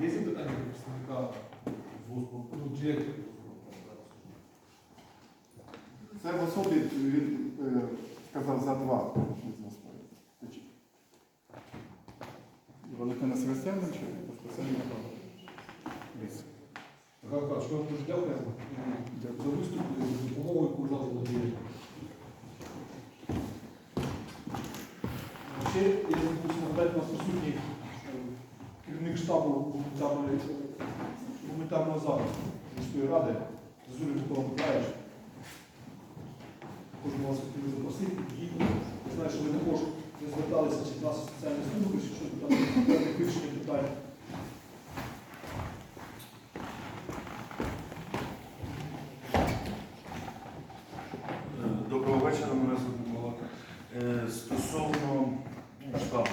Є запитання до представника ВУЗу, ну, директора Це в особі він е, сказав за два. Валентина Священнича чи безпосередньо Ліс. Михайло Михайлович, ми вам дуже дякуємо Дякую. за виступ, за допомогу, яку надали надії. Ще я забув нагадати, у нас присутній е, керівник штабу гуманітарної гуманітарного захисту міської ради Зурі Микола Миколаївич. Кожен вас хотіли запросити. Я знаю, що ви також не зверталися чи нас соціальні служби, чи щось там вирішення питань. Доброго вечора, звуть Микола. Е, Стосовно штабу,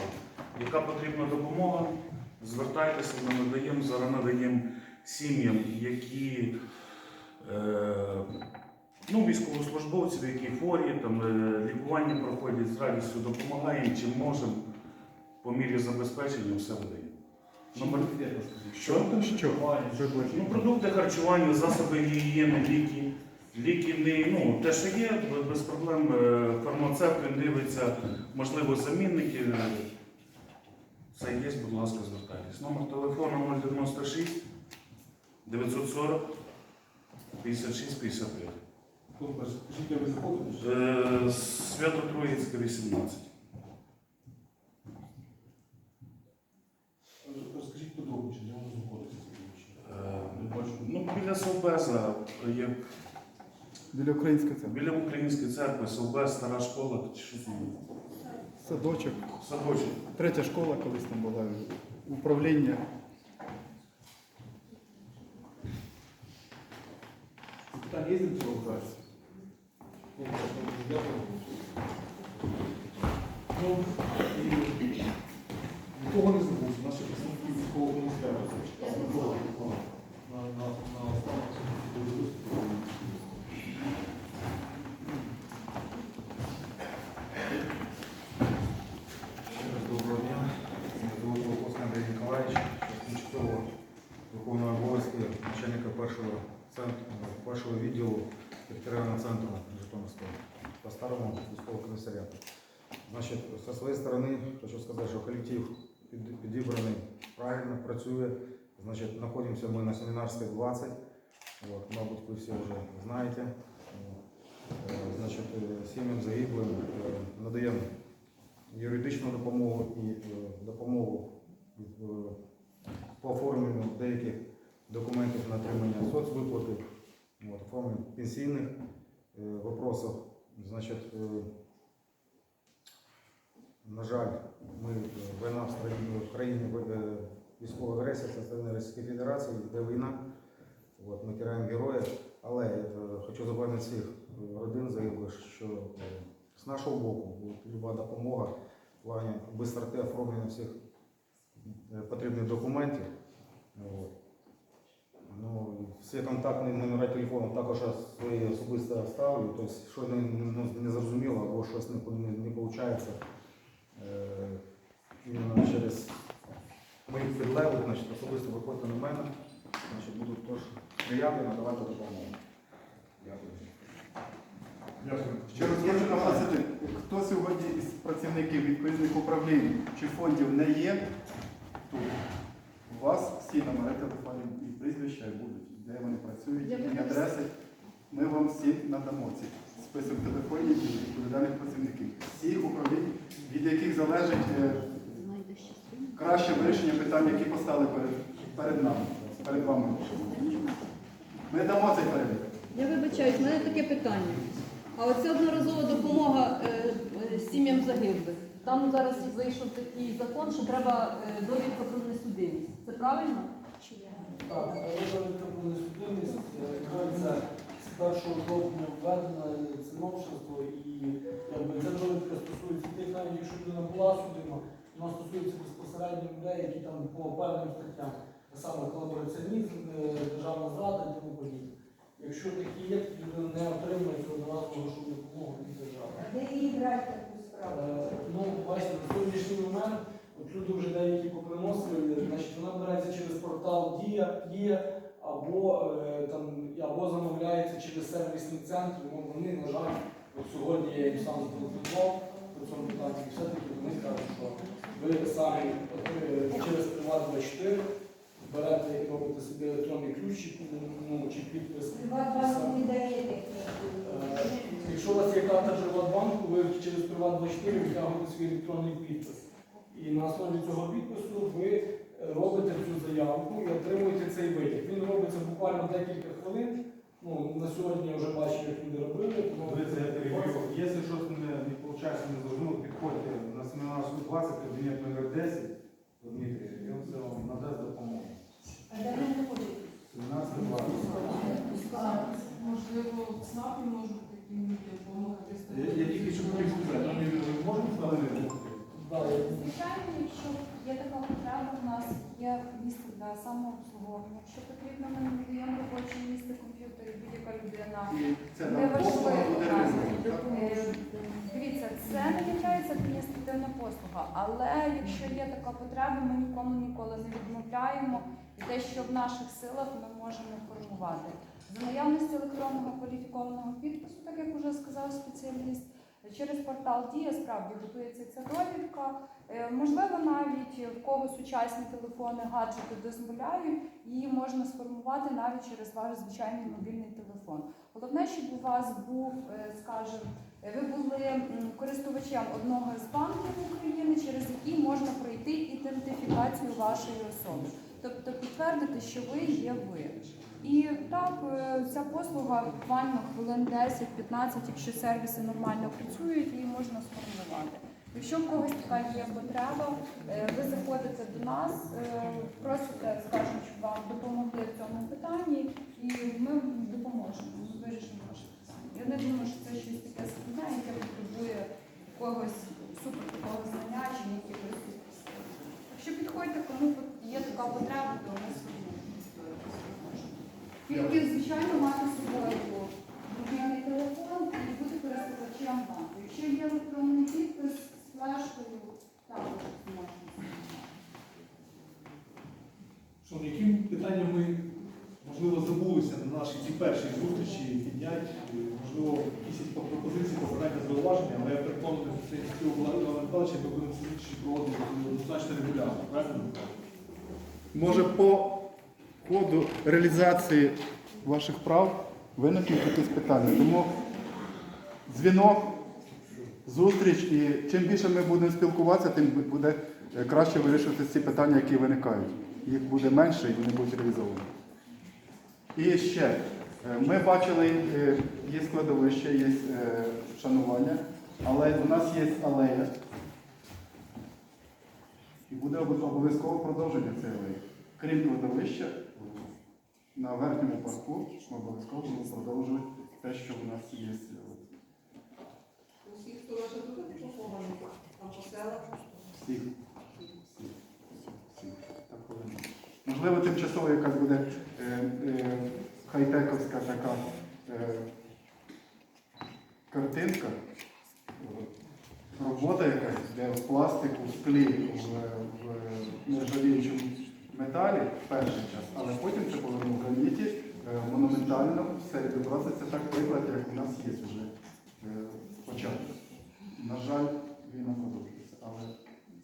яка потрібна допомога, звертайтеся, ми надаємо, зараз надаємо сім'ям, які е, ну, військовослужбовців, які хворі, там, е, лікування проходять з радістю, допомагаємо, чим можемо, по мірі забезпечення все видаємо. Номер Що? Що? Ну, продукти харчування, засоби гігієни, ліки. Ліки не ну, те, що є, без проблем. Е, Фармацевт він дивиться, можливо, замінники. Це є, будь ласка, звертайтесь. Номер телефону 096 940 56 55. Скажіть, де ви знаходитесь? Е, Свято-Троїцька, 18. Розкажіть подробніше, де воно знаходиться. Е, Ну, біля Совбеза є Біля української це біля Української церкви, Совбез, стара школа, чи що там? Садочок. Садочок. Третя школа колись там була. Управління. Питання є до цього зараз? Дякую. Ну, і нікого не забув. Наші представники військового міністерства. Микола, Микола, На, на, на останок дуже виступу. Ще раз доброго дня. Мене звуть Волковський Андрій Ніколаївич, тимчасово виконую обов'язки начальника першого центру, першого відділу територіального центру Житомирського по старому військового комісаріату. Значить, зі своєї сторони хочу сказати, що колектив під- підібраний правильно, працює. Значить, знаходимося ми на Семінарській 20. От, мабуть, ви всі вже знаєте. Е, Значить, е, сім'ям загиблим е, надаємо юридичну допомогу і допомогу по оформленню деяких документів на отримання соцвиплати, от, оформленню пенсійних е, вопросів. Значить, е, на жаль, ми е, війна в країні, в країні е, військова агресія зі сторони Російської Федерації, йде війна. От, ми тираємо героїв, але е, хочу запевнити всіх е, родин загиблих, що е, з нашого боку люба допомога в плані бистроти оформлення всіх потрібних документів. От. Ну, всі контактні номери телефону також свої особисто ставлю. Тобто, що не, не, не зрозуміло або щось не, не, не виходить, е, іменно через моїх підлеглих, значить, особисто виходьте на мене, значить, буду теж сприяти, надавати допомогу. Дякую. Ще раз хочу наголосити, хто сьогодні із працівників відповідних управлінь чи фондів не є, тут у вас всі номери телефонів і прізвища будуть, де вони працюють, думаю, адреси. Ми вам всі надамо ці список телефонів і відповідальних працівників. Всіх управлінь, від яких залежить е, краще вирішення питань, які постали перед, перед нами, перед вами. Ми дамо цей перелік. Я вибачаюсь, в мене таке питання. А оця одноразова допомога е, е, сім'ям загиблих. Там зараз вийшов такий закон, що треба е, довідка про несудимість. Правильно? Так, довідка про несудимість, це з 1 жовтня введено це новшество і якби ця довідка стосується тих, навіть якщо людина була судима, вона стосується безпосередньо людей, які там по певним статтям, а саме колабораціонізм, е, державна зрада і тому подібне. Якщо такі є, то людина не отримує одноразову грошову допомогу від держави. Де її брати таку справу? Е, Ну, бачите, на сьогоднішній момент От люди вже деякі поприносили, значить вона набирається через портал Дія, Дія або, е, там, або замовляється через сервісні центри. Ну, вони, на жаль, от сьогодні я їм сам зателефонував по цьому питанню, і все-таки вони кажуть, що ви самі е, через Приват24 берете і робите собі електронний ключ чи, ну, чи підпис. Приватбанк не дає Е, таких. Якщо у вас є карта Приватбанку, ви через Приват24 витягуєте свій електронний підпис. І на основі цього підпису ви е, робите цю заявку і отримуєте цей витяг. Він робиться буквально декілька хвилин. Ну, на сьогодні я вже бачив, як люди робили. тому- Дивіться, я перебив. Якщо щось не, не виходить, не зрозуміло, підходьте на семінар 20, кабінет номер 10 до Дмитрія, і він все вам надасть допомогу. А де він знаходиться? 17 20. Можливо, в ЦНАПі можуть такі люди допомогти. Я тільки що хотів сказати, не можемо встановити? Да, я- Звичайно, якщо є така потреба, у нас є місце для самообслуговування. Якщо потрібно, ми надаємо робоче місце комп'ютері, будь-яка людина. І це Не нам послуга буде так. Е, Дивіться, це не є адміністративна послуга, але якщо є така потреба, ми нікому ніколи не відмовляємо. І те, що в наших силах, ми можемо формувати. За наявності електронного кваліфікованого підпису, так як вже сказав спеціаліст, через портал Дія справді готується ця довідка. Е, Можливо, навіть в кого сучасні телефони, гаджети дозволяють, її можна сформувати навіть через ваш звичайний мобільний телефон. Головне, щоб у вас був, е, скажімо, е, ви були користувачем одного з банків України, через який можна пройти ідентифікацію вашої особи. Тобто підтвердити, що ви є ви. І так, е, ця послуга буквально хвилин 10-15, якщо сервіси нормально працюють, її можна сформувати. Якщо в когось така є потреба, е, ви заходите до нас, е, просите, скажемо, щоб вам допомогли в цьому питанні, і ми допоможемо, ми вирішимо ваше питання. Я не думаю, що це щось таке складне, яке потребує якогось супер такого знання чи якихось. Якщо підходьте, кому є така потреба, то ми сформуємо. Тільки, звичайно, мати з собою мобільний телефон і бути користувачем банку. Якщо є електронний підпис з флешкою, також можна. Що, яким питанням ми, можливо, забулися на нашій цій першій зустрічі підняти, Е, можливо, якісь пропозиції, побажання, зауваження, але я переконаний, що це Володимира Михайловича ми будемо зустрічі проводити достатньо регулярно, правильно? Може по ходу реалізації ваших прав виникнуть якісь питання. Тому дзвінок, зустріч, і чим більше ми будемо спілкуватися, тим буде е, краще вирішувати ці питання, які виникають. Їх буде менше і вони будуть реалізовані. І ще, е, ми бачили, е, є складовище, є шанування, але у нас є алея. І буде обов'язково продовження цієї алеї. Крім кладовища, на верхньому парку ми обов'язково будемо продовжувати те, що в нас є. Усіх, хто вже тут похований, там по селах. Всіх. Можливо, тимчасово якась буде е, е, хай-тековська така е, картинка, робота якась, де в пластику, в склі, в, в нержавіючому металі перший час, але потім це було в граніті, е, монументально, все відобразиться так приклад, як у нас є вже е, початок. На жаль, війна продовжується, але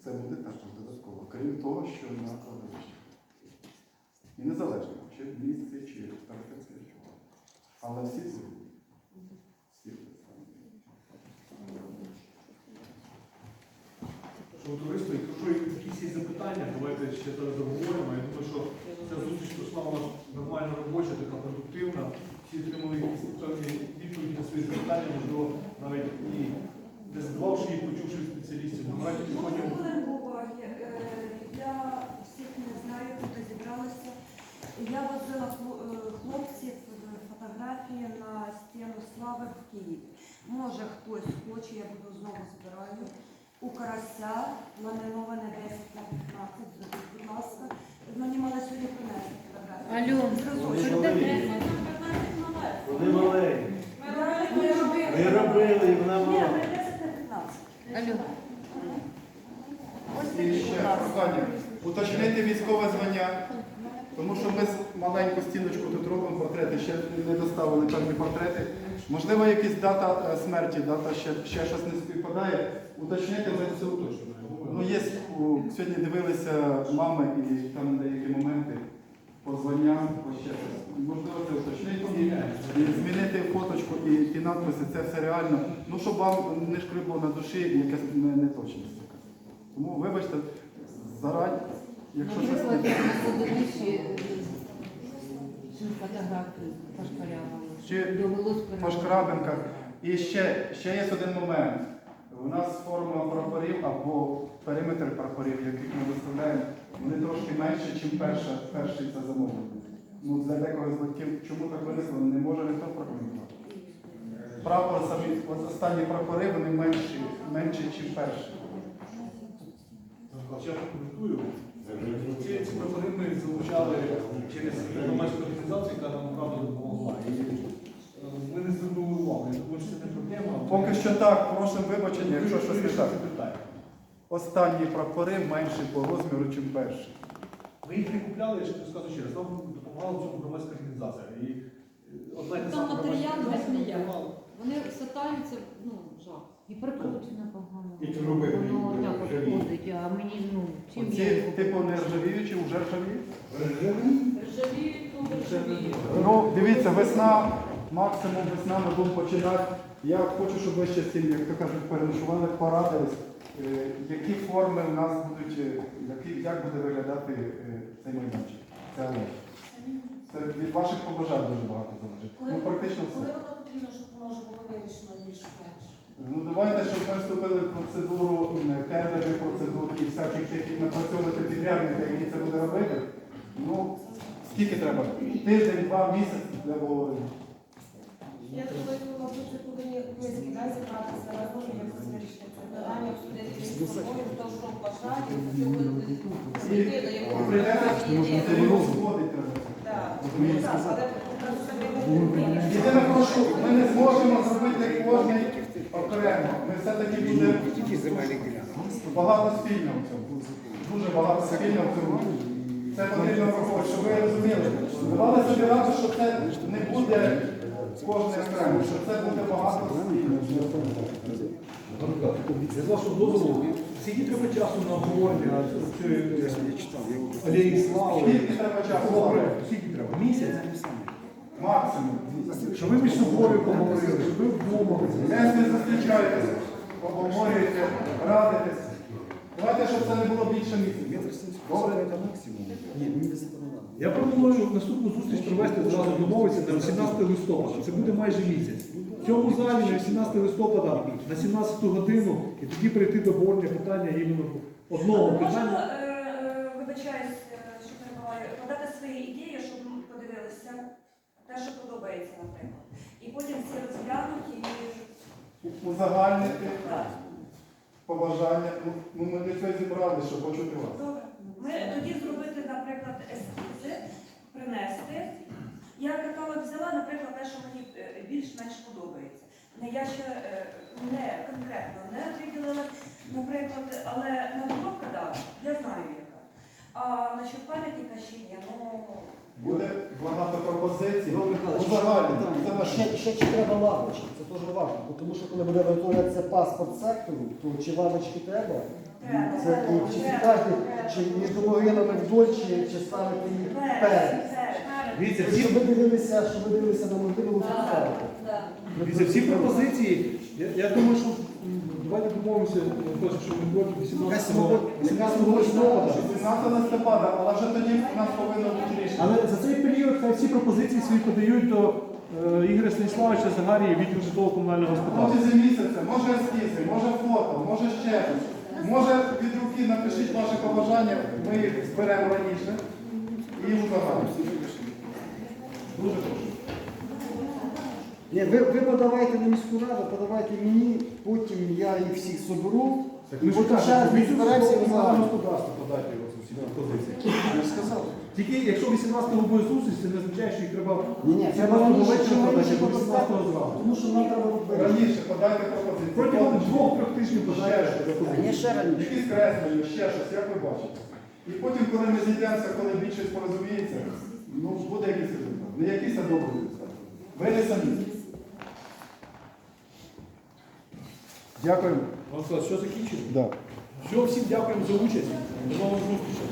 це буде також додатково, крім того, що на кладовищі. І незалежно, чи в місці, чи в речові. Але всі ці. Що товариство, якщо якісь є запитання, давайте ще зараз обговоримо. Я думаю, що ця зустріч пройшла у нас нормально робоча, така продуктивна. Всі отримали якісь певні відповіді на свої запитання, можливо, навіть і не задававши їх, почувши спеціалістів. Давайте підходимо. Е, Я всіх не знаю, тут зібралися. Я возила е, хлопців фотографії на стіну слави в Києві. Може хтось хоче, я буду знову збираю. У Карася ламіноване 10 на 15, зробіть, будь ласка. Мені мали сьогодні принести фотографії. Алло, Вони маленькі. Ми робили. Ми робили, і вона Ні, мала. ми 10 на 15. алло. Ось І ще, прохання. Уточнити військове звання, тому що ми маленьку стіночку тут робимо портрети, ще не доставили певні портрети. Можливо, якась дата е, смерті, дата ще, ще щось не співпадає. Уточнити ми це уточнюємо. Ну, є, сьогодні дивилися мами і там деякі моменти по званням, по ще щось. Можливо, це уточнити і, і змінити фоточку і ті надписи, це все реально. Ну, щоб вам не шкрибло на душі якась неточність. Тому вибачте, зарані, якщо щось. Наприклад, Довелось по шкрабинках. І ще, ще є один момент. У нас форма прапорів або периметр прапорів, яких ми виставляємо, вони трошки менше, ніж перша, перший це замовлення. Ну, для декого з батьків, чому так винесло, не може ніхто прокоментувати. Прапор самі, от останні прапори, вони менші, менші, ніж перші. Я прокоментую. Ці, ці прапори ми залучали через громадську організацію, яка нам правда допомогла. І е, ми не звернули увагу. Я думаю, що це не проблема. Поки що так, просимо вибачення, якщо щось не так. Останні прапори менші по розміру, ніж перші. Ми їх не купляли, я ще скажу ще раз, нам допомагала в цьому громадська організація. І е, одна Там матеріал громадських весь ніяк. допомагала. Вони сатаються, ну, жах. І прикручена погано. І труби Воно так от ржавіють. ходить, а мені, ну, чим Оці, я його типу, не ржавіючі, вже ржавіють. Ржавіють, ну ржавіють. Ну, дивіться, весна, максимум весна, ми будемо починати. Я хочу, щоб ви ще з цим, як то кажуть, переношували, порадились, е, які форми в нас будуть, е, які, як буде виглядати е, цей майданчик. Це алея. Це від ваших побажань дуже багато залежить. Ну, практично все. Коли воно потрібно, щоб воно вже було вирішено ніж перше? Ну давайте, щоб ми вступили в процедуру м, тендерів, процедур і всяких таких напрацьовувати підрядника, який це буде робити. Ну, скільки треба? Тиждень, два місяці для обговорення. Я думаю, що, мабуть, це повинні ми закидай зібратися разом і якось вирішити це питання, обсудити між собою, хто що вважає, на. Так, Розумієте? так, але просто ми Єдине прошу, ми не зможемо зробити кожний окремо. Ми все-таки буде багато спільного в цьому. Дуже багато спільного в цьому. Це потрібно враховувати, щоб ви розуміли. Давали собі раду, що це не буде кожне окремо, що це буде багато спільного. Я з вашого дозволу, скільки треба часу на обговорення цієї алеї слави? Скільки треба часу? Скільки треба? Місяць? Максимум. Щоб ви між собою поговорили, щоб ви вдома. Десь ви зустрічаєтесь, обговорюєте, радитесь. Давайте, щоб це не було більше місяця. Добре? Я пропоную наступну зустріч провести зразу домовитися на 18 листопада. Це буде майже місяць. В цьому залі на 18 листопада на 17 годину і тоді прийти до обговорення питання іменно одного питання. е, е, вибачаюсь, е, що перебуваю, подати свої ідеї, щоб ми подивилися те, що подобається, наприклад. І потім всі розглянуть і Узагальнити так. побажання. Ну, Ну, ми для цього зібрали, щоб почути вас. Добре. Ми тоді зробити, наприклад, ескізи, принести. Я каталог взяла, наприклад, те, що мені е, більш-менш подобається. Не я ще е, не конкретно не виділила, наприклад, але надробка, да, я знаю яка. А насчет пам'ятника ще є, ну Буде багато пропозицій. Наш ще, ще чи треба лавочки, це дуже важливо, бо тому що коли буде виготовлятися паспорт сектору, то чи лавочки треба? Це і чи кожен, чи між домовинами вдоль, чи, чи ставити їх перед. Дивіться, Щоб ви дивилися, щоб ви дивилися на можливу ставити. Дивіться, всі пропозиції, я, я думаю, що м, давайте домовимося, е, теж, що ми будемо 18 18 листопада. 17 листопада, але вже тоді у нас повинно бути рішення. Але за цей період хай всі пропозиції свої подають до е, Ігоря Станіславовича Загарії, відділу житлово-комунального господарства. Протягом місяця, може ескізи, може фото, може ще щось. Може від руки напишіть ваші побажання, ми їх зберемо раніше і узагальнимо. Дуже прошу. Ні, ви, ви подавайте на міську раду, подавайте мені, потім я їх всіх соберу, Так ми ж кажемо, зберемося і житлового узагальнимо. подати його з усіх пропозицій. Я ж сказав. Тільки якщо 18-го буде зустріч, це не означає, що їх треба Ні, ні, це 17-го раніше, вечора подати, раніше або 18-го зранку. Тому що нам треба робити. Раніше подайте пропозиції. Протягом двох-трьох тижнів подайте А ні, пропозиції. ще раніше. Якісь креслення, ще щось, як ви бачите. І потім, коли ми зійдемося, коли більшість порозуміється, ну буде якийсь результат. Не які а добрий. Ви не самі. Дякуємо. Що закінчили? Да. Все, всім дякуємо за участь. До нових зустрічей.